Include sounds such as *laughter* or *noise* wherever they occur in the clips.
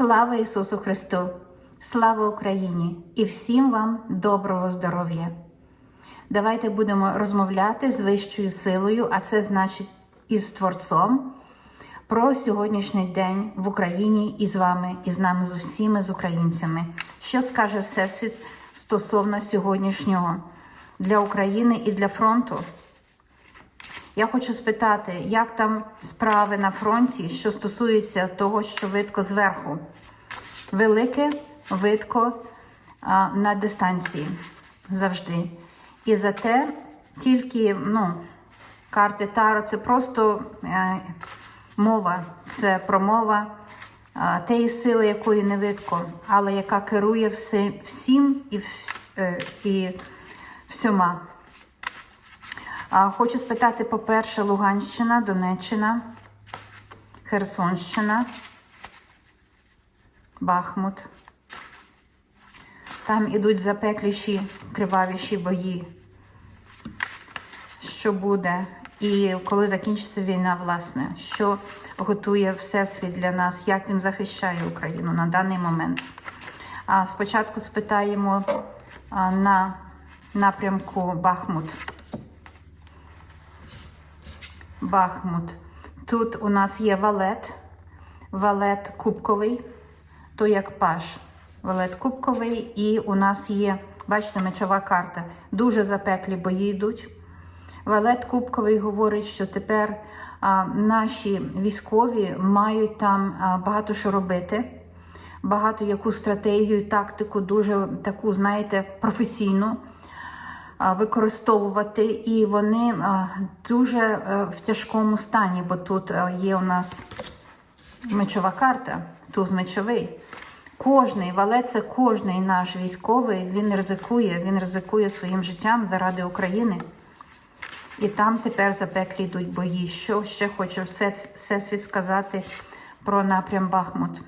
Слава Ісусу Христу! Слава Україні і всім вам доброго здоров'я! Давайте будемо розмовляти з вищою силою, а це значить із Творцом, про сьогоднішній день в Україні і з вами, і з нами з усіми з українцями. Що скаже Всесвіт стосовно сьогоднішнього для України і для фронту? Я хочу спитати, як там справи на фронті, що стосується того, що видко зверху. Велике видко а, на дистанції завжди. І зате тільки ну, карти Таро це просто е, мова, це промова е, тієї сили, якої не видко, але яка керує все, всім і, вс- е, і всьома. Хочу спитати, по-перше, Луганщина, Донеччина, Херсонщина, Бахмут. Там ідуть запекліші, кривавіші бої. Що буде? І коли закінчиться війна, власне, що готує Всесвіт для нас, як він захищає Україну на даний момент. А спочатку спитаємо на напрямку Бахмут. Бахмут. Тут у нас є валет, валет кубковий, то як паш. Валет кубковий, і у нас є, бачите, мечова карта. Дуже запеклі бої йдуть. Валет Кубковий говорить, що тепер а, наші військові мають там а, багато що робити, багато яку стратегію, тактику, дуже таку, знаєте, професійну використовувати. І вони дуже в тяжкому стані, бо тут є у нас мечова карта, туз мечовий. Кожний валет це кожний наш військовий, він ризикує, він ризикує своїм життям заради України. І там тепер запеклі йдуть бої. Що ще хочу все, всесвіт сказати про напрям Бахмут.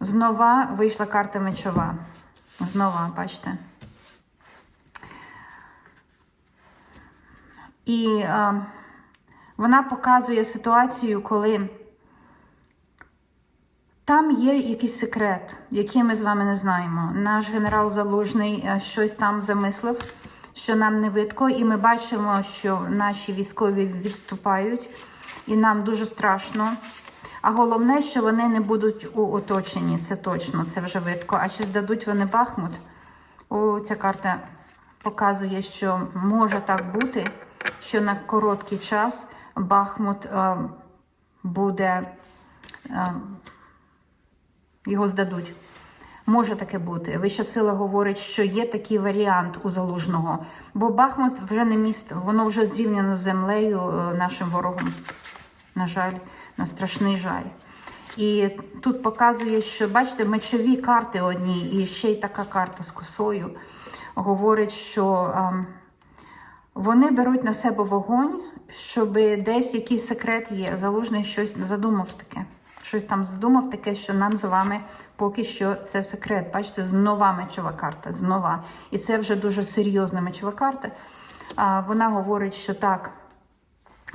Знова вийшла карта мечова. Знова, бачите. І а, вона показує ситуацію, коли там є якийсь секрет, який ми з вами не знаємо. Наш генерал Залужний е, щось там замислив, що нам не видко, і ми бачимо, що наші військові відступають, і нам дуже страшно. А головне, що вони не будуть у оточенні, це точно, це вже видко. А чи здадуть вони Бахмут? О, ця карта показує, що може так бути, що на короткий час Бахмут е, буде. Е, його здадуть. Може таке бути. Вища сила говорить, що є такий варіант у залужного, бо Бахмут вже не місто, воно вже зрівняно з землею е, нашим ворогом. На жаль, на страшний жаль. І тут показує, що, бачите, мечові карти одні, і ще й така карта з косою говорить, що ем, вони беруть на себе вогонь, щоб десь якийсь секрет є. Залужний щось задумав таке. Щось там задумав таке, що нам з вами поки що це секрет. Бачите, знова мечова карта, знова. І це вже дуже серйозна мечова карта. А, вона говорить, що так,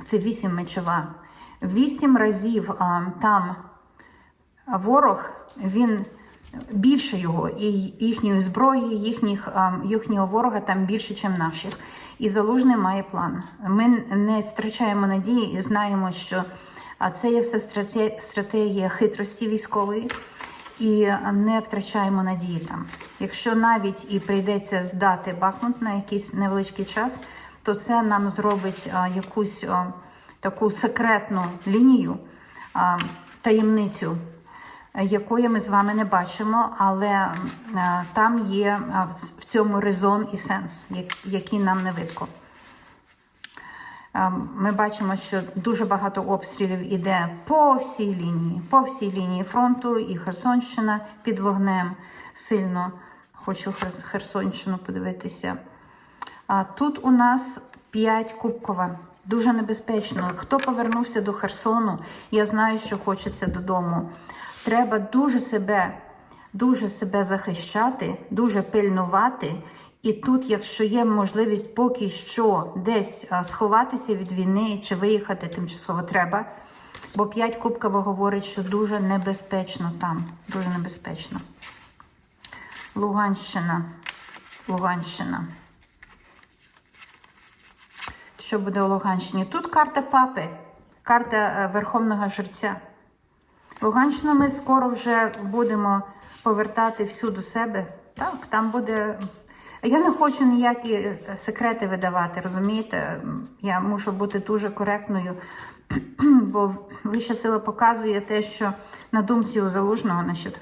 це вісім мечова. Вісім разів а, там ворог, він більше його, і їхньої зброї, їхніх, їхнього ворога там більше, ніж наших. І залужний має план. Ми не втрачаємо надії і знаємо, що. Це є все страте- стратегія хитрості військової, і не втрачаємо надії там. Якщо навіть і прийдеться здати Бахмут на якийсь невеличкий час, то це нам зробить якусь таку секретну лінію, таємницю, якої ми з вами не бачимо, але там є в цьому резон і сенс, який нам не видко. Ем, Ми бачимо, що дуже багато обстрілів іде по всій лінії, по всій лінії фронту, і Херсонщина під вогнем сильно. Хочу Херсонщину подивитися. Тут у нас 5 кубкова. Дуже небезпечно. Хто повернувся до Херсону, я знаю, що хочеться додому. Треба дуже себе, дуже себе захищати, дуже пильнувати. І тут, якщо є можливість поки що десь сховатися від війни чи виїхати тимчасово треба, Бо 5 кубків говорить, що дуже небезпечно там. Дуже небезпечно. Луганщина. Луганщина. Що буде у Луганщині? Тут карта папи, карта е, Верховного Жерця. Луганщину ми скоро вже будемо повертати всю до себе. Так, там буде. Я не хочу ніякі е, секрети видавати, розумієте? Я мушу бути дуже коректною, *clears throat* бо вища сила показує те, що на думці у залужного значить,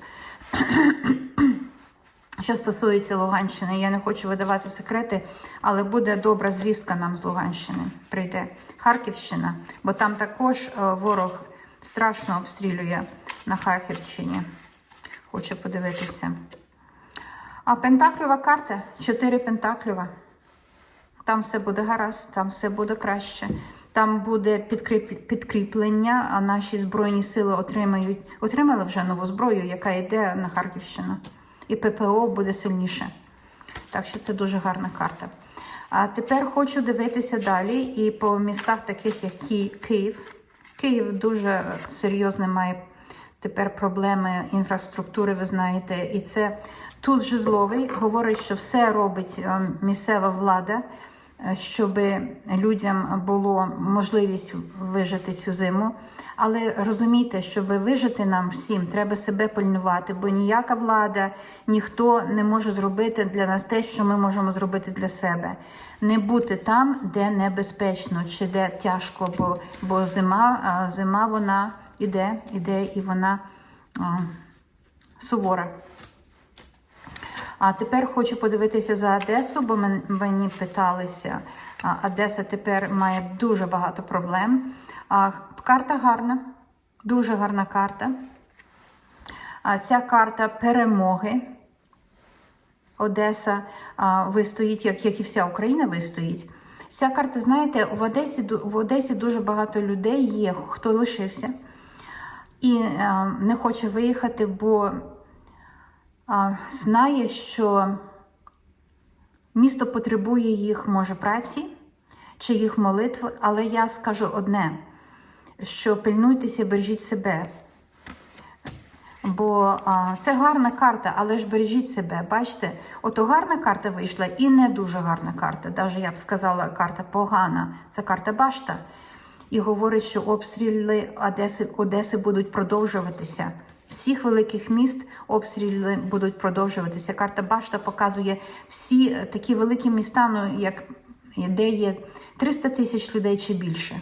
*clears throat* що стосується Луганщини, я не хочу видавати секрети, але буде добра звістка нам з Луганщини. Прийде Харківщина, бо там також е, ворог страшно обстрілює на Харківщині. Хочу подивитися. А Пентаклюва карта, чотири Пентаклюва. Там все буде гаразд, там все буде краще. Там буде підкріп... підкріплення, а наші Збройні сили отримають, отримали вже нову зброю, яка йде на Харківщину. І ППО буде сильніше. Так що це дуже гарна карта. А тепер хочу дивитися далі і по містах, таких як Ки- Київ. Київ дуже серйозно має тепер проблеми інфраструктури, ви знаєте, і це туз жезловий говорить, що все робить е, місцева влада, щоб людям було можливість вижити цю зиму. Але розумійте, щоб вижити нам всім, треба себе пильнувати, бо ніяка влада, ніхто не може зробити для нас те, що ми можемо зробити для себе. Не бути там, де небезпечно, чи де тяжко, бо, бо зима, зима вона іде, іде і вона а, сувора. А тепер хочу подивитися за Одесу, бо мені питалися. Одеса тепер має дуже багато проблем. Карта гарна, дуже гарна карта. Ця карта перемоги. Одеса вистоїть, як, як і вся Україна вистоїть. Ця карта, знаєте, в Одесі, в Одесі дуже багато людей є, хто лишився і не хоче виїхати, бо знає, що місто потребує їх, може, праці чи їх молитви, але я скажу одне: що пильнуйтеся, бережіть себе. Бо а, це гарна карта, але ж бережіть себе. Бачите, ото гарна карта вийшла і не дуже гарна карта. Навіть я б сказала, карта погана. Це карта башта. І говорить, що обстріли Одеси, Одеси будуть продовжуватися. Всіх великих міст обстріли будуть продовжуватися. Карта Башта показує всі е, такі великі міста, ну як де є 300 тисяч людей чи більше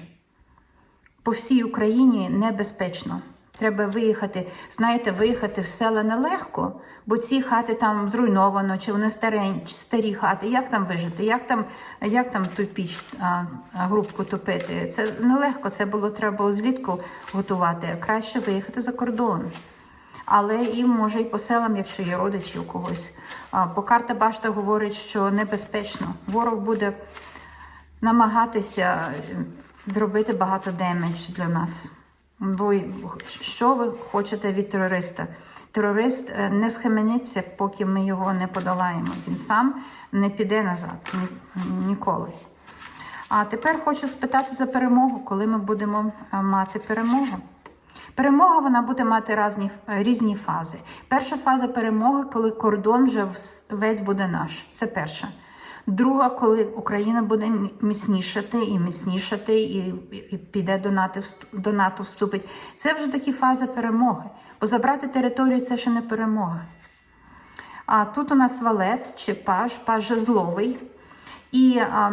по всій Україні небезпечно. Треба виїхати. Знаєте, виїхати в села нелегко, бо ці хати там зруйновано, чи вони старень, старі хати. Як там вижити? Як там, як там ту піч а, грубку топити? Це нелегко. Це було треба злітку готувати. Краще виїхати за кордон. Але і може і по селам, якщо є родичі у когось. Бо карта башта говорить, що небезпечно. Ворог буде намагатися е, зробити багато демедж для нас. Бо й- що ви хочете від терориста? Терорист е, не схамениться, поки ми його не подолаємо. Він сам не піде назад ні- ніколи. А тепер хочу спитати за перемогу, коли ми будемо е, мати перемогу. Перемога вона буде мати різні, різні фази. Перша фаза перемоги, коли кордон вже весь буде наш. Це перша. Друга, коли Україна буде міцнішати і міцнішати, і, і- піде до НАТО, до НАТО вступить. Це вже такі фази перемоги. Бо забрати територію це ще не перемога. А тут у нас валет чи паж, паж жезловий. І а,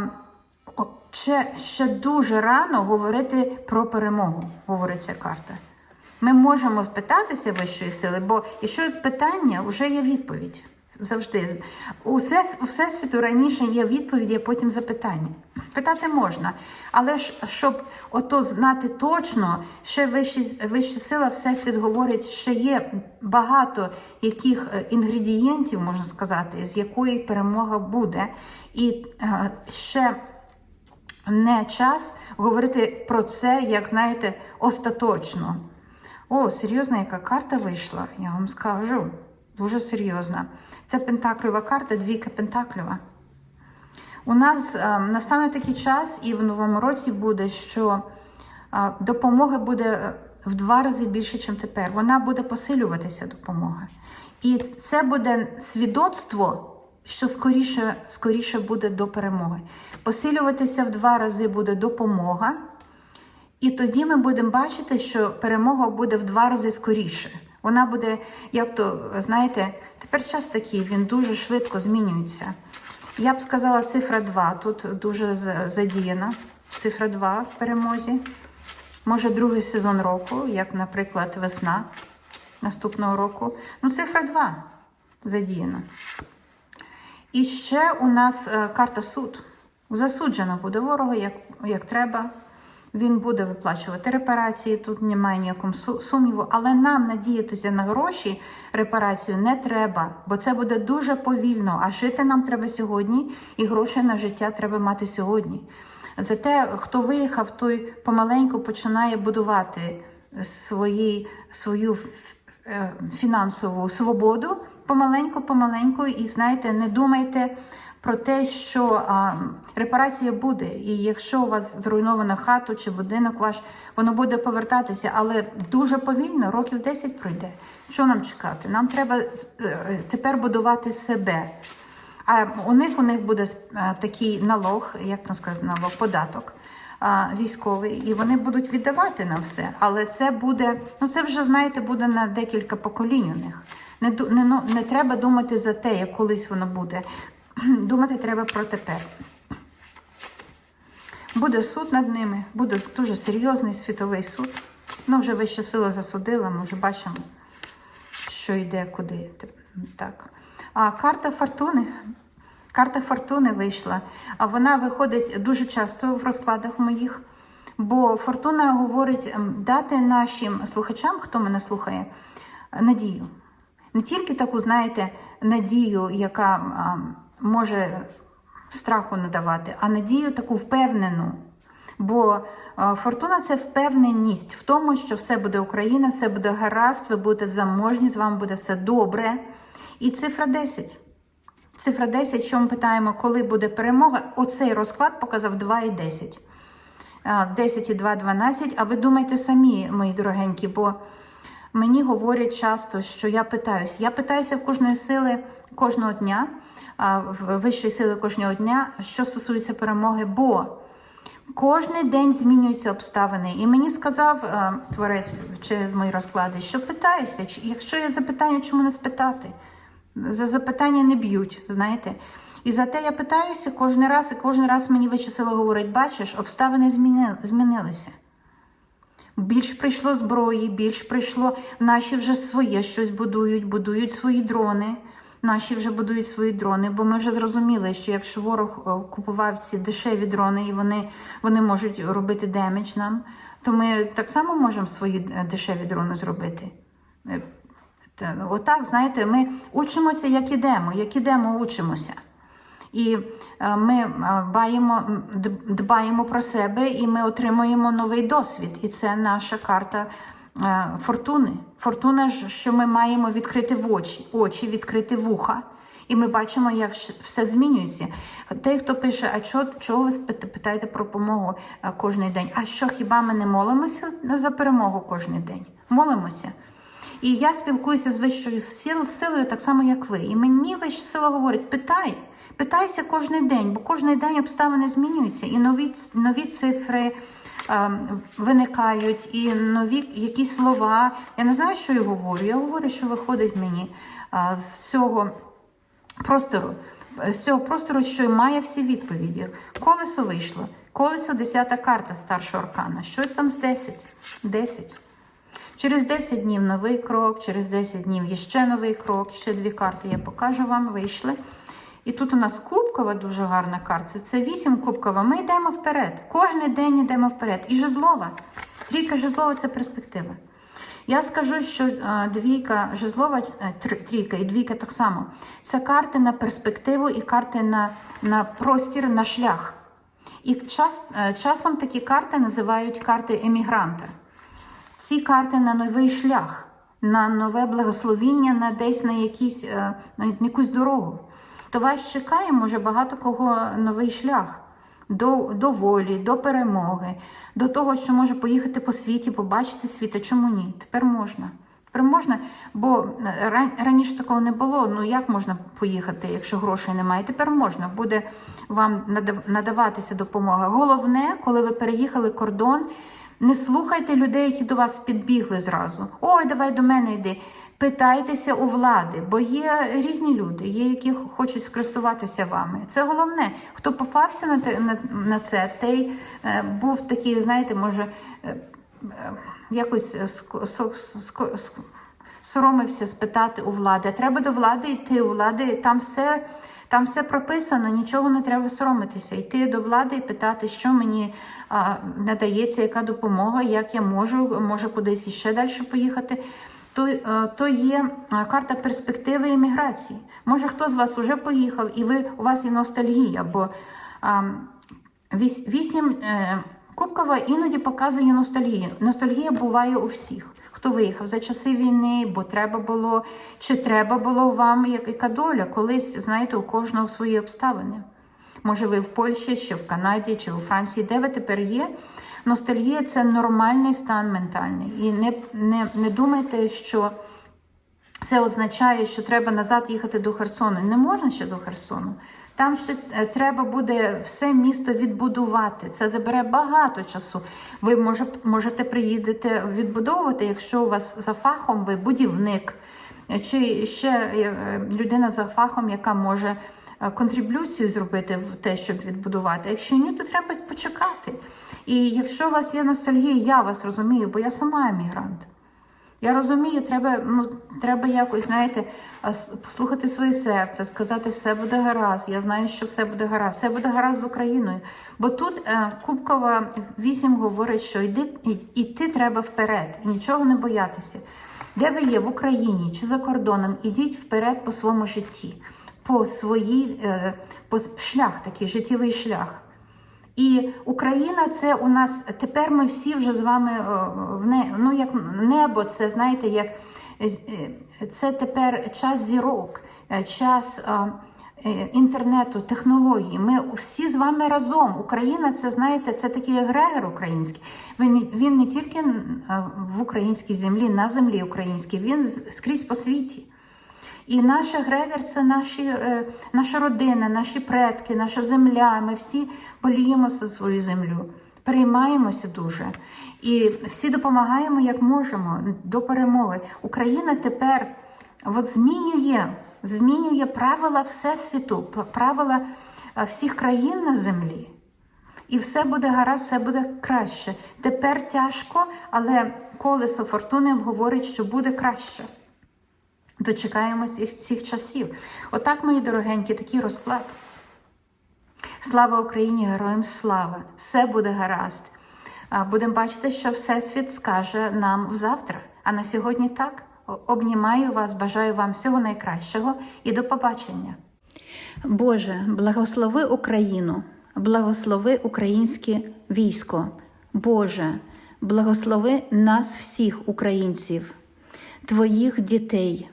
ще, ще дуже рано говорити про перемогу, говорить ця карта. Ми можемо спитатися вищої сили, бо якщо питання, вже є відповідь. Завжди. У все- всесвіту раніше є відповіді, а потім запитання. Питати можна, але ж щоб ото знати точно, ще вищі, вища сила, всесвіт говорить, що є багато яких е, інгредієнтів, можна сказати, з якої перемога буде. І е, ще не час говорити про це, як знаєте, остаточно. О, серйозна, яка карта вийшла, я вам скажу. Дуже серйозна. Це пентакльова карта, двійка пентакльова. У нас е, настане такий час, і в новому році буде, що е, допомога буде в два рази більше, ніж тепер. Вона буде посилюватися допомога. І це буде свідоцтво, що скоріше, скоріше буде до перемоги. Посилюватися в два рази буде допомога. І тоді ми будемо бачити, що перемога буде в два рази скоріше. Вона буде, як то, знаєте, тепер час такий, він дуже швидко змінюється. Я б сказала, цифра 2 тут дуже задіяна. Цифра 2 в перемозі. Може, другий сезон року, як, наприклад, весна наступного року. Ну, цифра 2 задіяна. І ще у нас е, карта суд. Засуджено буде ворога, як, як треба. Він буде виплачувати репарації, тут немає ніякого сумніву. Але нам надіятися на гроші репарацію не треба, бо це буде дуже повільно. А жити нам треба сьогодні, і гроші на життя треба мати сьогодні. Зате, хто виїхав, той помаленьку починає будувати свої, свою е, фінансову свободу помаленьку, помаленьку, і знаєте, не думайте про те, що а, репарація буде. І якщо у вас зруйнована хата чи будинок ваш, воно буде повертатися, але дуже повільно, років 10 пройде. Що нам чекати? Нам треба е, тепер будувати себе. А у них у них буде е, такий налог, як там сказати, налог, податок військовий, і вони будуть віддавати на все. Але це буде, ну це вже знаєте, буде на декілька поколінь у них. Не, не, ну, не треба думати за те, як колись воно буде. *clears throat* Думати треба про тепер. Буде суд над ними, буде дуже серйозний світовий суд. Ну, вже вища сила засудила, ми вже бачимо, що йде куди. Так. А карта фортуни. Карта фортуни вийшла. А вона виходить дуже часто в розкладах моїх. Бо фортуна говорить дати нашим слухачам, хто мене слухає, надію. Не тільки таку, знаєте, надію, яка може страху надавати, а надію таку впевнену. Бо фортуна це впевненість в тому, що все буде Україна, все буде гаразд, ви будете заможні, з вами буде все добре. І цифра 10. Цифра 10, що ми питаємо, коли буде перемога? Оцей розклад показав 2 і 10. А, 10 і 2 – 12. А ви думайте самі, мої дорогенькі, бо мені говорять часто, що я питаюсь. Я питаюся в кожної сили кожного дня, вищої сили кожного дня, що стосується перемоги, бо кожен день змінюються обставини. І мені сказав е, творець через мої розклади, що питайся, якщо є запитання, чому не спитати? За запитання не б'ють, знаєте. І за те я питаюся кожен раз, і кожен раз мені вища сила говорить, бачиш, обставини зміни- змінилися. Більш прийшло зброї, більш прийшло, наші вже своє щось будують, будують свої дрони. Наші вже будують свої дрони, бо ми вже зрозуміли, що якщо ворог купував ці дешеві дрони і вони, вони можуть робити демедж нам, то ми так само можемо свої е, дешеві дрони зробити. Е, Отак, знаєте, ми учимося, як ідемо, як ідемо, учимося. І е, ми е, баємо, дбаємо про себе і ми отримуємо новий досвід. І це наша карта е, фортуни. Фортуна що ми маємо відкрити в очі, очі, відкрити вуха. І ми бачимо, як все змінюється. Той, хто пише, а чого, чого ви питаєте про допомогу е, кожен день? А що хіба ми не молимося за перемогу кожен день? Молимося. І я спілкуюся з вищою силою так само, як ви. І мені вища сила говорить: питай, питайся кожен день, бо кожен день обставини змінюються, і нові, нові цифри е, виникають, і нові якісь слова. Я не знаю, що я говорю. Я говорю, що виходить мені е, з цього простору. З цього простору, що має всі відповіді. Колесо вийшло. Колесо 10 карта старшого аркана. Щось там з 10. 10. Через 10 днів новий крок, через 10 днів ще новий крок, ще дві карти я покажу вам, вийшли. І тут у нас кубкова дуже гарна карта. Це 8 кубкова. Ми йдемо вперед. Кожен день йдемо вперед. І жезлова. Трійка жезлова це перспектива. Я скажу, що е, двійка жезлова, е, трійка і двійка так само. Це карти на перспективу і карти на, на простір, на шлях. І час, е, часом такі карти називають карти емігранта. Ці карти на новий шлях, на нове благословіння, на десь на якісь на якусь дорогу. То вас чекає, може, багато кого новий шлях. до, до волі, до перемоги, до того, що може поїхати по світі, побачити світ. А чому ні? Тепер можна. Тепер можна, бо ран- раніше такого не було. Ну як можна поїхати, якщо грошей немає? Тепер можна, буде вам надаватися допомога. Головне, коли ви переїхали кордон, не слухайте людей, які до вас підбігли зразу. Ой, давай до мене йди. Питайтеся у влади, бо є різні люди, є, які хочуть скористуватися вами. Це головне. Хто попався на те на, на це, той е, був такий, знаєте, може. е, е, Якось соромився спитати у влади. Треба до влади йти. У влади там все, там все прописано, нічого не треба соромитися. Йти до влади і питати, що мені а, надається, яка допомога, як я можу, може кудись іще далі поїхати. То, е, то є е, карта перспективи імміграції. Може, хто з вас вже поїхав, і ви у вас є ностальгія, бо а, віс- вісім е, кубкова іноді показує ностальгію. Ностальгія буває у всіх. Хто виїхав за часи війни, бо треба було, чи треба було вам як- яка доля? Колись, знаєте, у кожного свої обставини. Може, ви в Польщі, чи в Канаді, чи у Франції, де ви тепер є? Ностальгія це нормальний стан ментальний. І не, не, не думайте, що це означає, що треба назад їхати до Херсону. Не можна ще до Херсону. Там ще е, треба буде все місто відбудувати. Це забере багато часу. Ви може, можете приїдете відбудовувати, якщо у вас за фахом ви будівник, чи ще е, людина за фахом, яка може е, контриб'юцію зробити в те, щоб відбудувати. Якщо ні, то треба почекати. І якщо у вас є ностальгія, я вас розумію, бо я сама емігрант. Я розумію, треба, ну, треба якось, знаєте, послухати своє серце, сказати, все буде гаразд. Я знаю, що все буде гаразд, все буде гаразд з Україною. Бо тут е, Кубкова 8 говорить, що йди, йти треба вперед, нічого не боятися. Де ви є в Україні чи за кордоном, ідіть вперед по своєму житті, по своїй е, по шлях, такий життєвий шлях. І Україна це у нас тепер ми всі вже з вами в не, ну як небо, це знаєте, як е, це тепер час зірок, е, час е, інтернету, технологій. Ми всі з вами разом. Україна, це знаєте, це такий егрегор український. Він, він не тільки в українській землі, на землі українській, він скрізь по світі. І наш егрегор це наші, е, наша родина, наші предки, наша земля. Ми всі боліємо за свою землю, переймаємося дуже. І всі допомагаємо як можемо до перемоги. Україна тепер от змінює, змінює правила Всесвіту, правила е, всіх країн на землі. І все буде гаразд, все буде краще. Тепер тяжко, але колесо фортуни говорить, що буде краще. Дочекаємось цих, цих часів. Отак, мої дорогенькі, такий розклад. Слава Україні, героям слава! Все буде гаразд. Будемо бачити, що Всесвіт скаже нам завтра. А на сьогодні так. Обнімаю вас, бажаю вам всього найкращого і до побачення. Боже, благослови Україну, благослови українське військо. Боже, благослови нас всіх, українців, Твоїх дітей.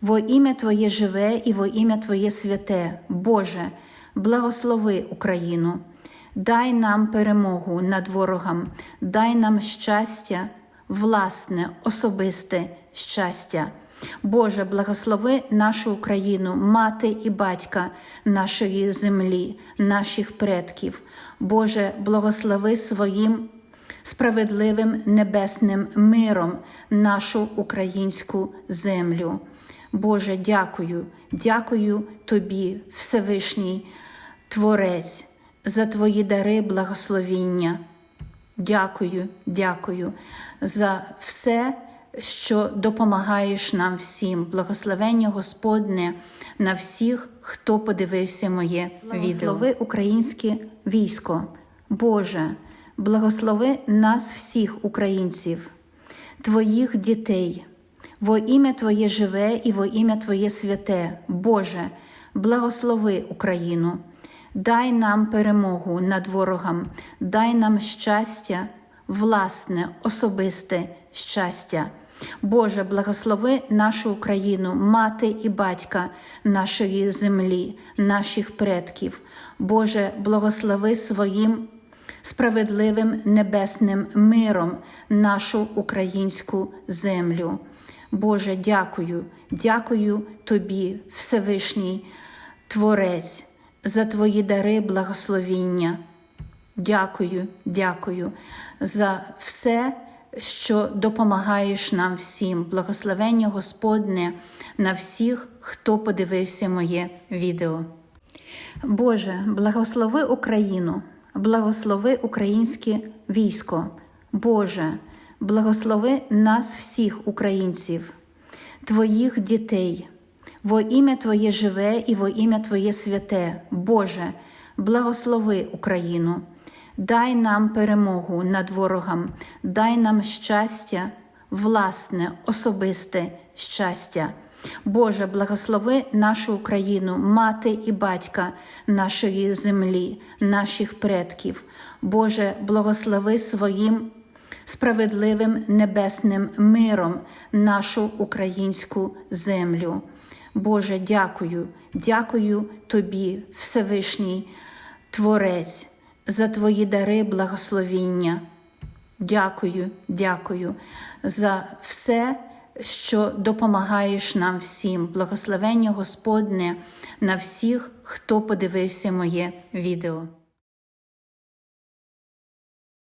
Во ім'я Твоє живе і во ім'я Твоє святе. Боже, благослови Україну. Дай нам перемогу над ворогом, дай нам щастя, власне, особисте щастя. Боже, благослови нашу Україну, мати і батька нашої землі, наших предків. Боже, благослови своїм справедливим небесним миром нашу українську землю. Боже, дякую, дякую Тобі, Всевишній Творець, за Твої дари благословіння. Дякую, дякую за все, що допомагаєш нам всім. Благословення Господне на всіх, хто подивився моє відео. Благослови українське військо. Боже, благослови нас всіх, українців, Твоїх дітей. Во ім'я Твоє живе і во ім'я Твоє святе. Боже, благослови Україну. Дай нам перемогу над ворогом, дай нам щастя, власне, особисте щастя. Боже, благослови нашу Україну, мати і батька нашої землі, наших предків. Боже, благослови своїм справедливим небесним миром нашу українську землю. Боже, дякую, дякую Тобі, Всевишній Творець, за Твої дари благословіння. Дякую, дякую за все, що допомагаєш нам всім. Благословення Господне на всіх, хто подивився моє відео. Боже, благослови Україну, благослови українське військо. Боже, благослови нас всіх, українців, Твоїх дітей. Во ім'я Твоє живе і во ім'я Твоє святе. Боже, благослови Україну, дай нам перемогу над ворогом, дай нам щастя, власне, особисте щастя. Боже, благослови нашу Україну, мати і батька нашої землі, наших предків. Боже, благослови своїм справедливим небесним миром нашу українську землю. Боже, дякую, дякую Тобі, Всевишній Творець, за Твої дари благословіння. Дякую, дякую за все, що допомагаєш нам всім. Благословення Господне на всіх, хто подивився моє відео.